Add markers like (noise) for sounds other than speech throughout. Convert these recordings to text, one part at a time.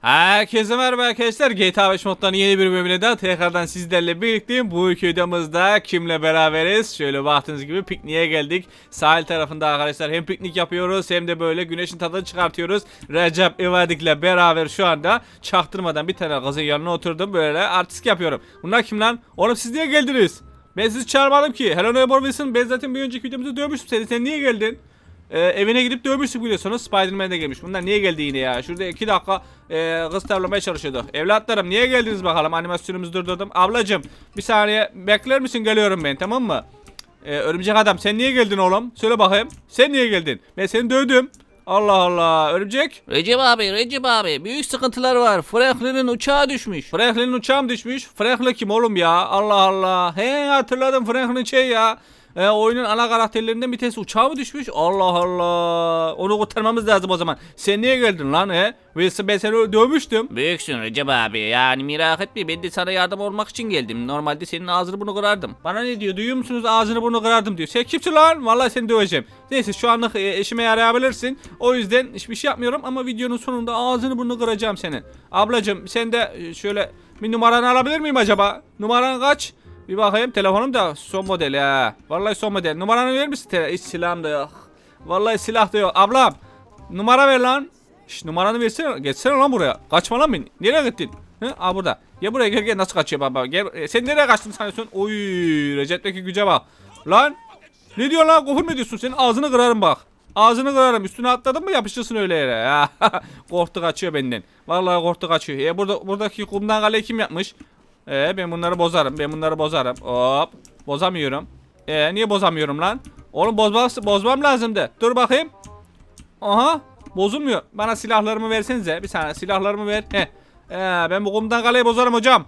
Herkese merhaba arkadaşlar. GTA 5 moddan yeni bir bölümüne daha tekrardan sizlerle birlikteyim. Bu iki videomuzda kimle beraberiz? Şöyle baktığınız gibi pikniğe geldik. Sahil tarafında arkadaşlar hem piknik yapıyoruz hem de böyle güneşin tadını çıkartıyoruz. Recep İvedik'le beraber şu anda çaktırmadan bir tane kızın yanına oturdum böyle artistik yapıyorum. Bunlar kim lan? Oğlum siz niye geldiniz? Ben sizi çağırmadım ki. Hello Neighbor Wilson. Ben zaten bir önceki videomuzda dövmüştüm seni. Sen niye geldin? Ee, evine gidip dövmüştük biliyorsunuz. Spider-Man de gelmiş. Bunlar niye geldi yine ya? Şurada iki dakika e, kız tavlamaya çalışıyorduk. Evlatlarım niye geldiniz bakalım? Animasyonumuzu durdurdum. Ablacım bir saniye bekler misin? Geliyorum ben tamam mı? Ee, örümcek adam sen niye geldin oğlum? Söyle bakayım. Sen niye geldin? Ben seni dövdüm. Allah Allah. Örümcek. Recep abi, Recep abi büyük sıkıntılar var. Franklin'in uçağı düşmüş. Franklin'in uçağım düşmüş. Franklin kim oğlum ya? Allah Allah. He hatırladım Franklin şey ya. E, oyunun ana karakterlerinden bir tanesi uçağı mı düşmüş? Allah Allah. Onu kurtarmamız lazım o zaman. Sen niye geldin lan he? Wilson ben seni dövmüştüm. Büyüksün Recep abi yani merak etme ben de sana yardım olmak için geldim. Normalde senin ağzını bunu kırardım. Bana ne diyor? Duyuyor musunuz? Ağzını burnunu kırardım diyor. Sen kimsin lan? Vallahi seni döveceğim. Neyse şu anlık e, eşime yarayabilirsin. O yüzden hiçbir şey yapmıyorum ama videonun sonunda ağzını burnunu kıracağım senin. Ablacım sen de e, şöyle bir numaranı alabilir miyim acaba? Numaran kaç? Bir bakayım telefonum da son model ya. Vallahi son model. Numaranı verir misin? Hiç silahım da yok. Vallahi silah da yok. Ablam numara ver lan. Şş, numaranı versene. Geçsene lan buraya. Kaçma lan beni. Nereye gittin? Hı? Aa burada. Ya buraya gel gel nasıl kaçıyor baba. Gel. E, sen nereye kaçtın sanıyorsun? Oy Recep'teki güce bak. Lan. Ne diyorsun lan? Kufur mu diyorsun? Senin ağzını kırarım bak. Ağzını kırarım. Üstüne atladın mı yapışırsın öyle yere. (laughs) Korktu kaçıyor benden. Vallahi korktu kaçıyor. E burada buradaki kumdan kaleyi kim yapmış? E ben bunları bozarım. Ben bunları bozarım. Hop. Bozamıyorum. E niye bozamıyorum lan? Oğlum bozmam, bozmam lazımdı. Dur bakayım. Aha. Bozulmuyor. Bana silahlarımı versenize. Bir saniye silahlarımı ver. Heh. Ee, ben bu kumdan kaleyi bozarım hocam.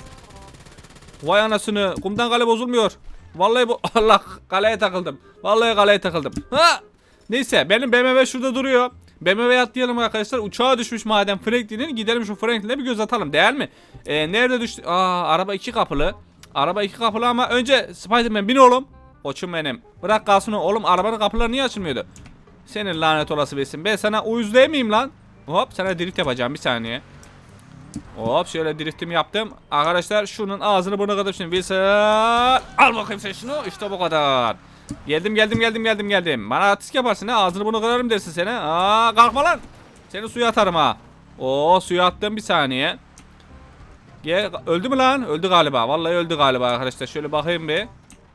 Vay anasını. Kumdan kale bozulmuyor. Vallahi bu (laughs) Allah kaleye takıldım. Vallahi kaleye takıldım. Ha! Neyse benim BMW şurada duruyor. BMW'ye atlayalım arkadaşlar. Uçağa düşmüş madem Franklin'in. Gidelim şu Franklin'e bir göz atalım. Değer mi? Ee, nerede düştü? Aa araba iki kapılı. Araba iki kapılı ama önce Spiderman bin oğlum. Koçum benim. Bırak kalsın oğlum arabanın kapıları niye açılmıyordu? Senin lanet olası besin. Ben sana uyuz miyim lan? Hop sana drift yapacağım bir saniye. Hop şöyle driftim yaptım. Arkadaşlar şunun ağzını burnuna kadar şimdi Wilson. Al bakayım sen şunu. İşte bu kadar. Geldim geldim geldim geldim geldim. Bana atısk yaparsın ha. Ağzını burnuna kırarım dersin seni. Aa kalkma lan. Seni suya atarım ha. Oo suya attım bir saniye. Gel öldü mü lan? Öldü galiba. Vallahi öldü galiba arkadaşlar. Şöyle bakayım bir.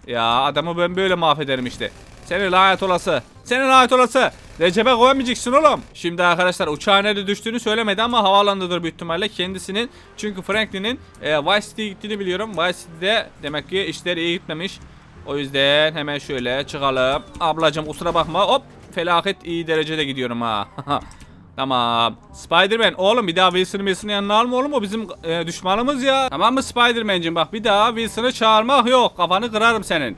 Ya adamı ben böyle mahvederim işte. Seni lanet olası. Seni lanet olası. Recep'e koyamayacaksın oğlum. Şimdi arkadaşlar uçağın nerede düştüğünü söylemedi ama havaalanındadır büyük ihtimalle kendisinin. Çünkü Franklin'in e, Vice City'ye gittiğini biliyorum. Vice City'de demek ki işler iyi gitmemiş. O yüzden hemen şöyle çıkalım. Ablacım kusura bakma. Hop felaket iyi derecede gidiyorum ha. (laughs) Tamam. Spider-Man oğlum bir daha Wilson'ı Wilson'ın yanına alma oğlum o bizim e, düşmanımız ya. Tamam mı Spider-Man'cim bak bir daha Wilson'ı çağırmak yok. Kafanı kırarım senin.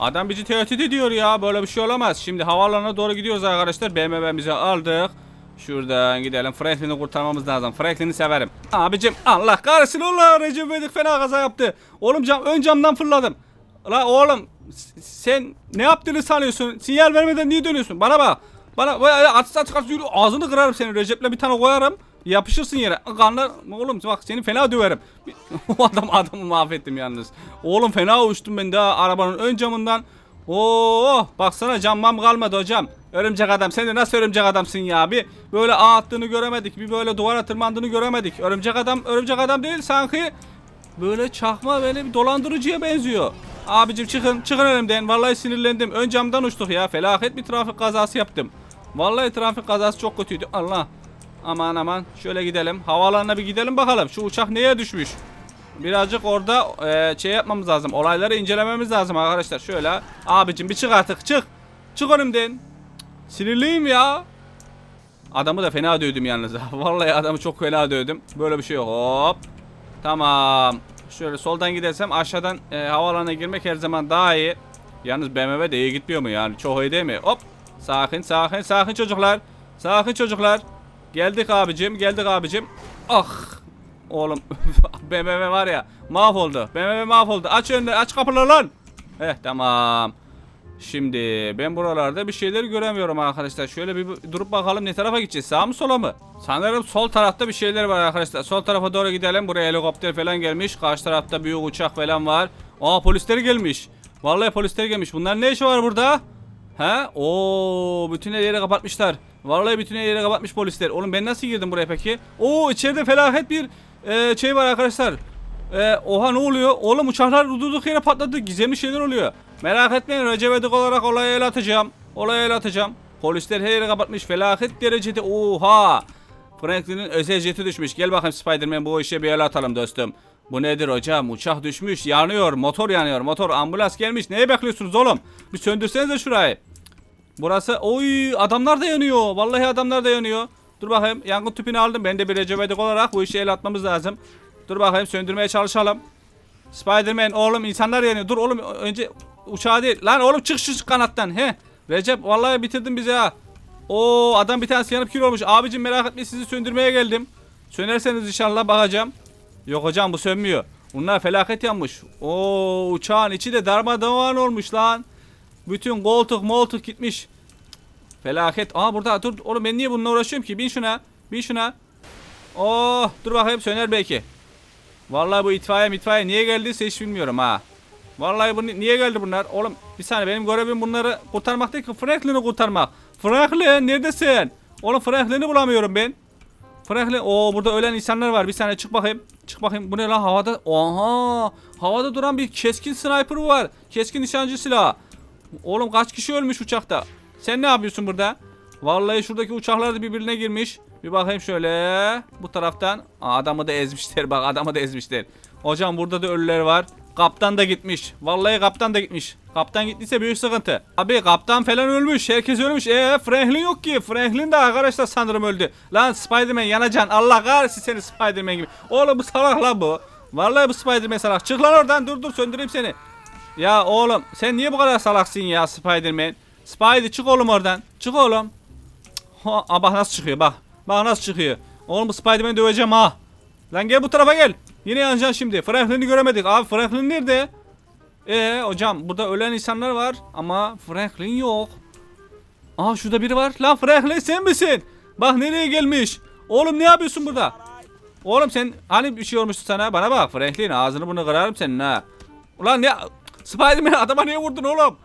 Adam bizi tehdit ediyor ya. Böyle bir şey olamaz. Şimdi havaalanına doğru gidiyoruz arkadaşlar. BMW'mizi aldık. Şuradan gidelim. Franklin'i kurtarmamız lazım. Franklin'i severim. Abicim Allah kahretsin Allah. Recep İvedik fena kaza yaptı. Oğlum cam, ön camdan fırladım. La oğlum sen ne yaptığını sanıyorsun? Sinyal vermeden niye dönüyorsun? Bana bak. Bana at at at yürü. Ağzını kırarım seni. Recep'le bir tane koyarım. Yapışırsın yere. Kanlar oğlum bak seni fena döverim. (laughs) o adam adamı mahvettim yalnız. Oğlum fena uçtum ben daha arabanın ön camından. Oo baksana cammam kalmadı hocam. Örümcek adam sen de nasıl örümcek adamsın ya? Bir böyle ağ attığını göremedik. Bir böyle duvara tırmandığını göremedik. Örümcek adam örümcek adam değil sanki. Böyle çakma böyle bir dolandırıcıya benziyor. Abicim çıkın çıkın önümden. Vallahi sinirlendim. Ön camdan uçtuk ya. Felaket bir trafik kazası yaptım. Vallahi trafik kazası çok kötüydü. Allah. Aman aman şöyle gidelim. Havaalanına bir gidelim bakalım. Şu uçak neye düşmüş? Birazcık orada e, şey yapmamız lazım. Olayları incelememiz lazım arkadaşlar. Şöyle. Abicim bir çık artık çık. Çık önümden. Sinirliyim ya. Adamı da fena dövdüm yalnız. (laughs) Vallahi adamı çok fena dövdüm. Böyle bir şey yok. Hop. Tamam. Şöyle soldan gidersem aşağıdan e, havaalanına girmek her zaman daha iyi. Yalnız BMW de iyi gitmiyor mu yani? Çok iyi değil mi? Hop. Sakin sakin sakin çocuklar. Sakin çocuklar. Geldik abicim geldik abicim. Ah. Oğlum (laughs) BMW var ya mahvoldu. BMW mahvoldu. Aç önünü aç kapıları lan. Heh tamam. Şimdi ben buralarda bir şeyler göremiyorum arkadaşlar. Şöyle bir durup bakalım ne tarafa gideceğiz? Sağ mı sola mı? Sanırım sol tarafta bir şeyler var arkadaşlar. Sol tarafa doğru gidelim. Buraya helikopter falan gelmiş. Karşı tarafta büyük uçak falan var. Aa polisler gelmiş. Vallahi polisler gelmiş. Bunlar ne işi var burada? He? Oo bütün her yeri kapatmışlar. Vallahi bütün her yeri kapatmış polisler. Oğlum ben nasıl girdim buraya peki? Oo içeride felaket bir e, şey var arkadaşlar. E, oha ne oluyor? Oğlum uçaklar durduk yere patladı. Gizemli şeyler oluyor. Merak etmeyin Recep Edik olarak olaya el atacağım. Olaya el atacağım. Polisler her yeri kapatmış. Felaket derecede. Oha. Franklin'in özel jeti düşmüş. Gel bakayım Spiderman bu işe bir el atalım dostum. Bu nedir hocam? Uçak düşmüş. Yanıyor. Motor yanıyor. Motor. Ambulans gelmiş. Neye bekliyorsunuz oğlum? Bir söndürsenize şurayı. Burası oy adamlar da yanıyor. Vallahi adamlar da yanıyor. Dur bakayım yangın tüpünü aldım. Ben de bir Recep İvedik olarak bu işe el atmamız lazım. Dur bakayım söndürmeye çalışalım. Spiderman oğlum insanlar yanıyor. Dur oğlum önce uçağı değil. Lan oğlum çık şu kanattan. He. Recep vallahi bitirdin bizi ha. Oo adam bir tanesi yanıp kül olmuş. Abicim merak etmeyin sizi söndürmeye geldim. Sönerseniz inşallah bakacağım. Yok hocam bu sönmüyor. Bunlar felaket yanmış. Oo uçağın içi de darmadağın olmuş lan. Bütün koltuk moltuk gitmiş. Felaket. Aa burada dur oğlum ben niye bununla uğraşıyorum ki? Bin şuna. Bin şuna. Oh dur bakayım söner belki. Vallahi bu itfaiye mitfaiye niye geldiyse hiç bilmiyorum ha. Vallahi bu ni- niye geldi bunlar? Oğlum bir saniye benim görevim bunları kurtarmak değil ki Franklin'i kurtarmak. Franklin neredesin? Oğlum Franklin'i bulamıyorum ben. Franklin o burada ölen insanlar var. Bir saniye çık bakayım. Çık bakayım. Bu ne lan havada? Oha! Havada duran bir keskin sniper var. Keskin nişancı silahı. Oğlum kaç kişi ölmüş uçakta? Sen ne yapıyorsun burada? Vallahi şuradaki uçaklar da birbirine girmiş. Bir bakayım şöyle. Bu taraftan. Aa, adamı da ezmişler (laughs) bak adamı da ezmişler. Hocam burada da ölüler var. Kaptan da gitmiş. Vallahi kaptan da gitmiş. Kaptan gittiyse büyük sıkıntı. Abi kaptan falan ölmüş. Herkes ölmüş. Ee Franklin yok ki. Franklin de arkadaşlar sanırım öldü. Lan Spiderman yanacaksın. Allah kahretsin seni Spiderman gibi. Oğlum bu salak lan bu. Vallahi bu Spiderman salak. Çık lan oradan. Dur dur söndüreyim seni. Ya oğlum sen niye bu kadar salaksın ya Spiderman? Spidey çık oğlum oradan. Çık oğlum. Ha, bak nasıl çıkıyor bak. Bak nasıl çıkıyor. Oğlum bu Spiderman'i döveceğim ha. Lan gel bu tarafa gel. Yine yanacaksın şimdi. Franklin'i göremedik. Abi Franklin nerede? Ee hocam burada ölen insanlar var ama Franklin yok. Aa şurada biri var. Lan Franklin sen misin? Bak nereye gelmiş. Oğlum ne yapıyorsun burada? Oğlum sen hani bir şey olmuştu sana? Bana bak Franklin ağzını bunu kırarım senin ha. Ulan ne? Spiderman adama niye vurdun oğlum?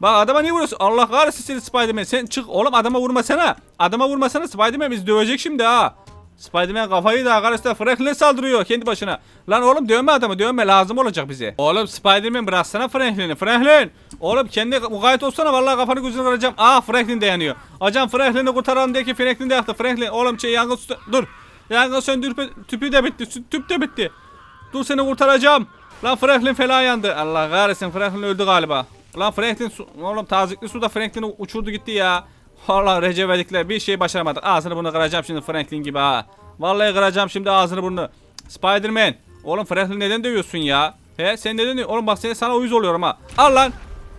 Bak adama niye vuruyorsun? Allah kahretsin seni Spiderman. Sen çık oğlum adama vurmasana. Adama vurmasana Spiderman bizi dövecek şimdi ha. Spiderman kafayı da arkadaşlar Franklin'e saldırıyor kendi başına. Lan oğlum dövme adamı dövme lazım olacak bize. Oğlum Spiderman bıraksana Franklin'i. Franklin. Oğlum kendi mukayyet olsana vallahi kafanı gözünü kıracağım. Aa Franklin dayanıyor. Hocam Franklin'i kurtaralım diye ki Franklin de yaktı. Franklin oğlum şey yangın dur. Yangın söndürme tüpü de bitti. Tüp de bitti. Dur seni kurtaracağım. Lan Franklin fena yandı. Allah kahretsin Franklin öldü galiba. Lan Franklin su, oğlum tazikli suda Franklin'i uçurdu gitti ya. Vallahi Recep bir şey başaramadık. Ağzını bunu kıracağım şimdi Franklin gibi ha. Vallahi kıracağım şimdi ağzını burnunu. Spiderman. Oğlum Franklin neden dövüyorsun ya? He sen neden dövüyorsun? Oğlum bak seni sana uyuz oluyorum ha. Al lan.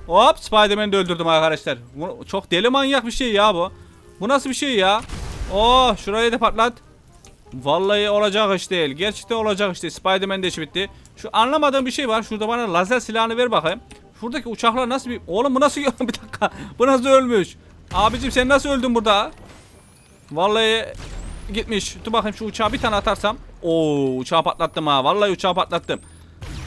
Hop Spiderman'i de öldürdüm arkadaşlar. Bu, çok deli manyak bir şey ya bu. Bu nasıl bir şey ya? Oh şurayı da patlat. Vallahi olacak iş değil. Gerçekten olacak iş değil. Spiderman de işi bitti. Şu anlamadığım bir şey var. Şurada bana lazer silahını ver bakayım. Şuradaki uçaklar nasıl bir... Oğlum bu nasıl... (laughs) bir dakika. Bu nasıl ölmüş? Abicim sen nasıl öldün burada? Vallahi gitmiş. Dur bakayım şu uçağı bir tane atarsam. Oo uçağı patlattım ha. Vallahi uçağı patlattım.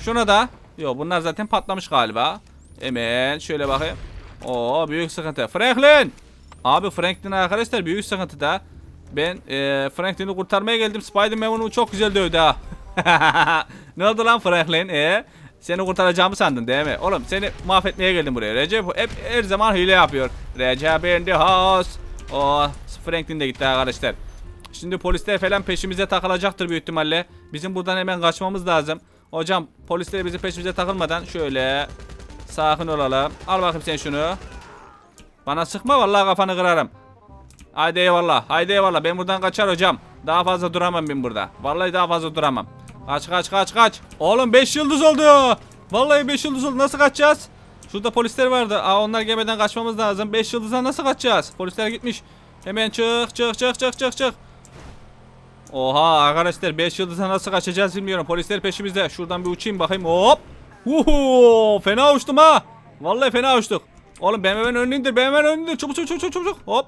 Şuna da. Yok bunlar zaten patlamış galiba. Hemen şöyle bakayım. Oo büyük sıkıntı. Franklin! Abi Franklin arkadaşlar büyük sıkıntı da. Ben e, Franklin'i kurtarmaya geldim. Spider-Man çok güzel dövdü ha. (laughs) ne oldu lan Franklin? E, seni kurtaracağımı sandın değil mi? Oğlum seni mahvetmeye geldim buraya. Recep hep her zaman hile yapıyor. Recep in the house. Oh Franklin de gitti arkadaşlar. Şimdi polisler falan peşimize takılacaktır büyük ihtimalle. Bizim buradan hemen kaçmamız lazım. Hocam polisler bizi peşimize takılmadan şöyle sakin olalım. Al bakayım sen şunu. Bana sıkma vallahi kafanı kırarım. Haydi eyvallah. Haydi eyvallah. Ben buradan kaçar hocam. Daha fazla duramam ben burada. Vallahi daha fazla duramam. Kaç kaç kaç kaç. Oğlum 5 yıldız oldu. Vallahi 5 yıldız oldu. Nasıl kaçacağız? Şurada polisler vardı. Aa onlar gelmeden kaçmamız lazım. 5 yıldızdan nasıl kaçacağız? Polisler gitmiş. Hemen çık çık çık çık çık çık. Oha arkadaşlar 5 yıldızdan nasıl kaçacağız bilmiyorum. Polisler peşimizde. Şuradan bir uçayım bakayım. Hop. Uhu, fena uçtum ha. Vallahi fena uçtuk. Oğlum BMW'nin önünü indir. BMW'nin önünü indir. Çabuk çabuk çabuk çabuk. çabuk. Hop.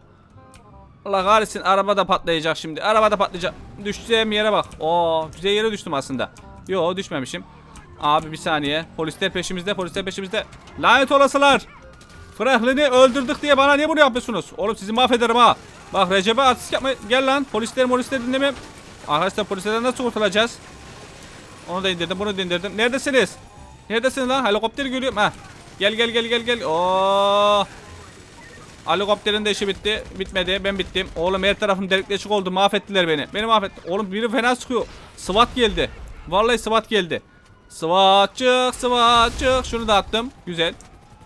Allah kahretsin araba da patlayacak şimdi. Araba da patlayacak. Düşeceğim yere bak. Oo güzel yere düştüm aslında. Yo düşmemişim. Abi bir saniye. Polisler peşimizde. Polisler peşimizde. Lanet olasılar. Franklin'i öldürdük diye bana niye bunu yapıyorsunuz? Oğlum sizi mahvederim ha. Bak Recep'e artist yapma. Gel lan. Polisler polisler dinlemem. Arkadaşlar polislerden nasıl kurtulacağız? Onu da indirdim. Bunu da indirdim. Neredesiniz? Neredesiniz lan? Helikopteri görüyorum. Ha. Gel gel gel gel gel. Oo. Helikopterin de işi bitti. Bitmedi. Ben bittim. Oğlum her tarafım delik deşik oldu. Mahvettiler beni. Beni mahvetti. Oğlum biri fena sıkıyor. SWAT geldi. Vallahi SWAT geldi. SWAT çık SWAT çık. Şunu da attım. Güzel.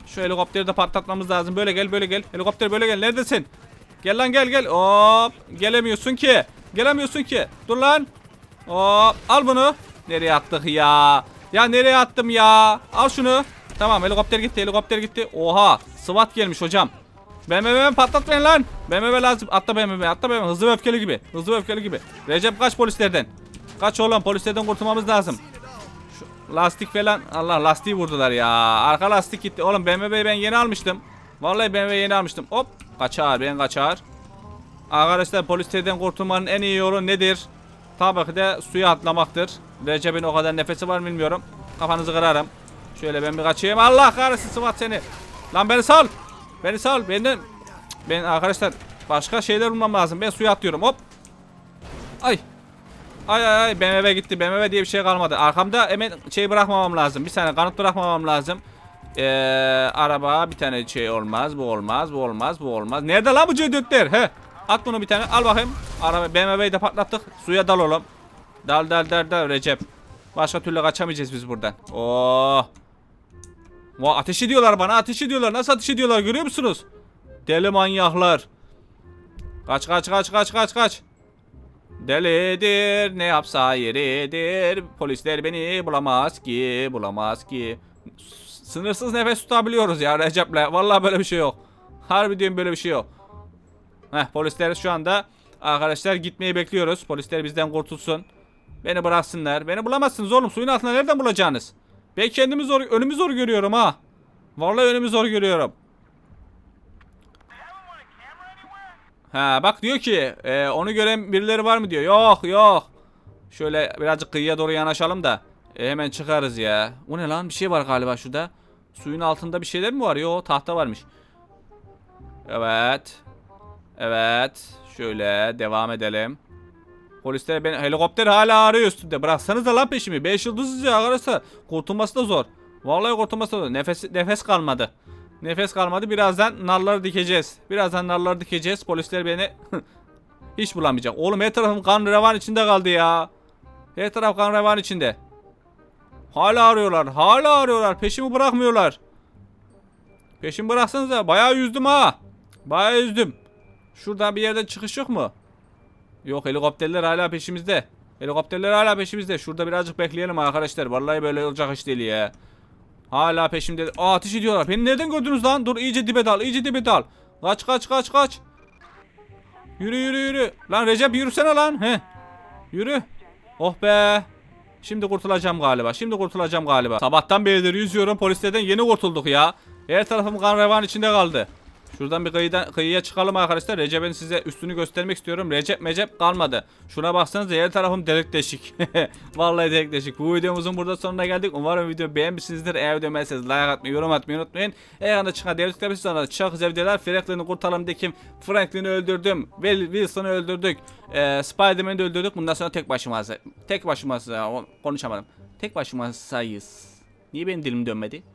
Şu helikopteri de patlatmamız lazım. Böyle gel böyle gel. Helikopter böyle gel. Neredesin? Gel lan gel gel. Hop. Gelemiyorsun ki. Gelemiyorsun ki. Dur lan. Hop. Al bunu. Nereye attık ya? Ya nereye attım ya? Al şunu. Tamam helikopter gitti helikopter gitti. Oha. SWAT gelmiş hocam. BMW patlatmayın lan. BMW lazım. Atla BMW. Atla BMW. Hızlı ve öfkeli gibi. Hızlı ve öfkeli gibi. Recep kaç polislerden. Kaç oğlum polislerden kurtulmamız lazım. Şu lastik falan. Allah lastiği vurdular ya. Arka lastik gitti. Oğlum BMW'yi ben yeni almıştım. Vallahi BMW yeni almıştım. Hop. Kaçar ben kaçar. Arkadaşlar polislerden kurtulmanın en iyi yolu nedir? Tabii ki de suya atlamaktır. Recep'in o kadar nefesi var mı bilmiyorum. Kafanızı kırarım. Şöyle ben bir kaçayım. Allah kahretsin sıvat seni. Lan beni sal. Beni sal. Benden... Ben arkadaşlar başka şeyler bulmam lazım. Ben suya atlıyorum. Hop. Ay. Ay ay ay BMW gitti. BMW diye bir şey kalmadı. Arkamda hemen şey bırakmamam lazım. Bir saniye kanıt bırakmamam lazım. Ee, araba bir tane şey olmaz. Bu olmaz. Bu olmaz. Bu olmaz. Nerede lan bu cedetler? He. At bunu bir tane. Al bakayım. Araba BMW'yi de patlattık. Suya dal oğlum. Dal dal dal dal Recep. Başka türlü kaçamayacağız biz buradan. Oh. Va ateş ediyorlar bana. Ateş ediyorlar. Nasıl ateş ediyorlar görüyor musunuz? Deli manyaklar. Kaç kaç kaç kaç kaç kaç. Delidir ne yapsa yeridir Polisler beni bulamaz ki bulamaz ki Sınırsız nefes tutabiliyoruz ya Recep'le Vallahi böyle bir şey yok Harbi diyorum böyle bir şey yok Heh polisler şu anda Arkadaşlar gitmeyi bekliyoruz Polisler bizden kurtulsun Beni bıraksınlar Beni bulamazsınız oğlum suyun altında nereden bulacaksınız Ben kendimi zor önümü zor görüyorum ha Vallahi önümü zor görüyorum Ha bak diyor ki e, onu gören birileri var mı diyor. Yok yok. Şöyle birazcık kıyıya doğru yanaşalım da e, hemen çıkarız ya. O ne lan bir şey var galiba şurada. Suyun altında bir şeyler mi var? Yo tahta varmış. Evet. Evet. Şöyle devam edelim. Polisler beni helikopter hala arıyor üstünde. Bıraksanız da lan peşimi. 5 yıldız ya arkadaşlar. Kurtulması da zor. Vallahi kurtulması da zor. Nefes, nefes kalmadı. Nefes kalmadı. Birazdan narları dikeceğiz. Birazdan narları dikeceğiz. Polisler beni (laughs) hiç bulamayacak. Oğlum her tarafım kan revan içinde kaldı ya. Her taraf kan revan içinde. Hala arıyorlar. Hala arıyorlar. Peşimi bırakmıyorlar. Peşimi bıraksanız da bayağı yüzdüm ha. Bayağı yüzdüm. Şuradan bir yerden çıkış yok mu? Yok helikopterler hala peşimizde. Helikopterler hala peşimizde. Şurada birazcık bekleyelim arkadaşlar. Vallahi böyle olacak iş değil ya. Hala peşimde. Aa ateş ediyorlar. Beni nereden gördünüz lan? Dur iyice dibe dal. iyice dibe dal. Kaç kaç kaç kaç. Yürü yürü yürü. Lan Recep yürüsene lan. He. Yürü. Oh be. Şimdi kurtulacağım galiba. Şimdi kurtulacağım galiba. Sabahtan beridir yüzüyorum. Polislerden yeni kurtulduk ya. Her tarafım kan revan içinde kaldı. Şuradan bir kıyıdan, kıyıya çıkalım arkadaşlar. Recep'in size üstünü göstermek istiyorum. Recep mecep kalmadı. Şuna baksanıza her tarafım delik deşik. (laughs) Vallahi delik deşik. Bu videomuzun burada sonuna geldik. Umarım video beğenmişsinizdir. Eğer video beğendiyseniz like atmayı, yorum atmayı unutmayın. Eğer anda çıkan diğer tıklamışsınız sonra çok güzel videolar. Franklin'i kurtaralım dekim. Franklin'i öldürdüm. Wilson'ı öldürdük. Ee, Spider-Man'i de öldürdük. Bundan sonra tek başıma tek başıma konuşamadım. Tek başıma sayız. Niye benim dilim dönmedi?